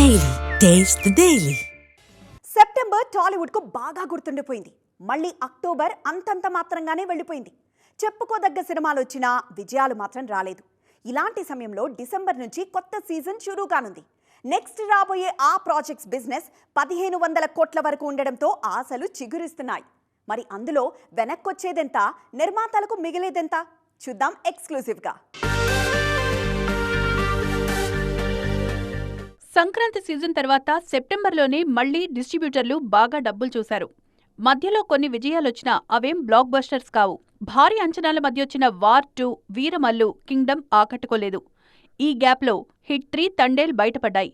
Daily taste daily September టాలీవుడ్కు బాగా గుర్తుండిపోయింది. మళ్ళీ అక్టోబర్ అంతంత మాత్రంగానే వెళ్ళిపోయింది. చెప్పుకోదగ్గ సినిమాలు వచ్చినా విజయాలు మాత్రం రాలేదు. ఇలాంటి సమయంలో డిసెంబర్ నుంచి కొత్త సీజన్ షురూ కానుంది. నెక్స్ట్ రాబోయే ఆ ప్రాజెక్ట్స్ బిజినెస్ పదిహేను వందల కోట్ల వరకు ఉండడంతో ఆశలు చిగురిస్తున్నాయి. మరి అందులో వెనక్కొచ్చేదెంత? నిర్మాతలకు మిగిలేదెంత? చూద్దాం ఎక్స్క్లూజివ్గా. సంక్రాంతి సీజన్ తర్వాత సెప్టెంబర్లోనే మళ్ళీ డిస్ట్రిబ్యూటర్లు బాగా డబ్బులు చూశారు. మధ్యలో కొన్ని విజయాలొచ్చినా అవేం బ్లాక్ బస్టర్స్ కావు. భారీ అంచనాల మధ్య వచ్చిన వార్ టూ వీరమల్లు కింగ్డమ్ ఆకట్టుకోలేదు. ఈ గ్యాప్లో హిట్ త్రీ తండేల్ బయటపడ్డాయి.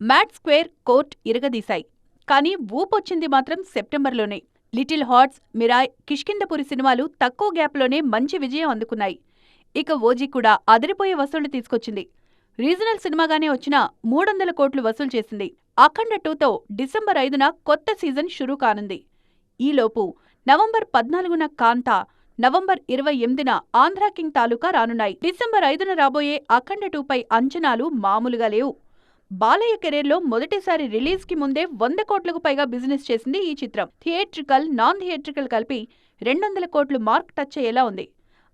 మ్యాట్ స్క్వేర్ కోర్ట్ ఇరగదీశాయి. కానీ ఊపొచ్చింది మాత్రం సెప్టెంబర్లోనే. లిటిల్ హార్ట్స్ మిరాయ్ కిష్కిందపురి సినిమాలు తక్కువ గ్యాప్లోనే మంచి విజయం అందుకున్నాయి. ఇక ఓజీ కూడా అదిరిపోయే వసూళ్ళు తీసుకొచ్చింది. రీజనల్ సినిమాగానే వచ్చిన మూడొందల కోట్లు వసూలు చేసింది అఖండ టూతో డిసెంబర్ ఐదున కొత్త సీజన్ షురూ కానుంది. ఈలోపు నవంబర్ పద్నాలుగున కాంతా నవంబర్ ఇరవై ఎనిమిదిన ఆంధ్రా కింగ్ తాలూకా రానున్నాయి. డిసెంబర్ ఐదున రాబోయే అఖండ టూపై అంచనాలు మామూలుగా లేవు. బాలయ్య కెరీర్లో మొదటిసారి రిలీజ్కి ముందే వంద కోట్లకు పైగా బిజినెస్ చేసింది ఈ చిత్రం. థియేట్రికల్ నాన్ థియేట్రికల్ కలిపి రెండొందల కోట్లు మార్క్ టచ్ అయ్యేలా ఉంది.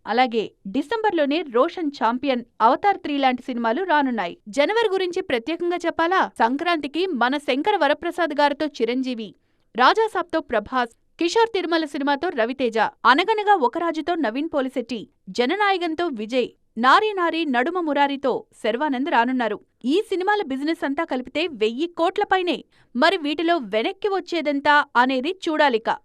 అలాగే డిసెంబర్లోనే రోషన్ ఛాంపియన్ అవతార్ త్రీ లాంటి సినిమాలు రానున్నాయి. జనవరి గురించి ప్రత్యేకంగా చెప్పాలా? సంక్రాంతికి మన శంకర వరప్రసాద్ గారితో చిరంజీవి రాజాసాబ్తో ప్రభాస్ కిషోర్ తిరుమల సినిమాతో రవితేజ అనగనగా ఒక రాజుతో నవీన్ పోలిశెట్టి జననాయకంతో విజయ్ నారీ నారీ నడుమ మురారితో శర్వానంద్ రానున్నారు. ఈ సినిమాల బిజినెస్ అంతా కలిపితే వెయ్యి కోట్లపైనే మరి వీటిలో వెనక్కి వచ్చేదెంతా అనేది చూడాలిక.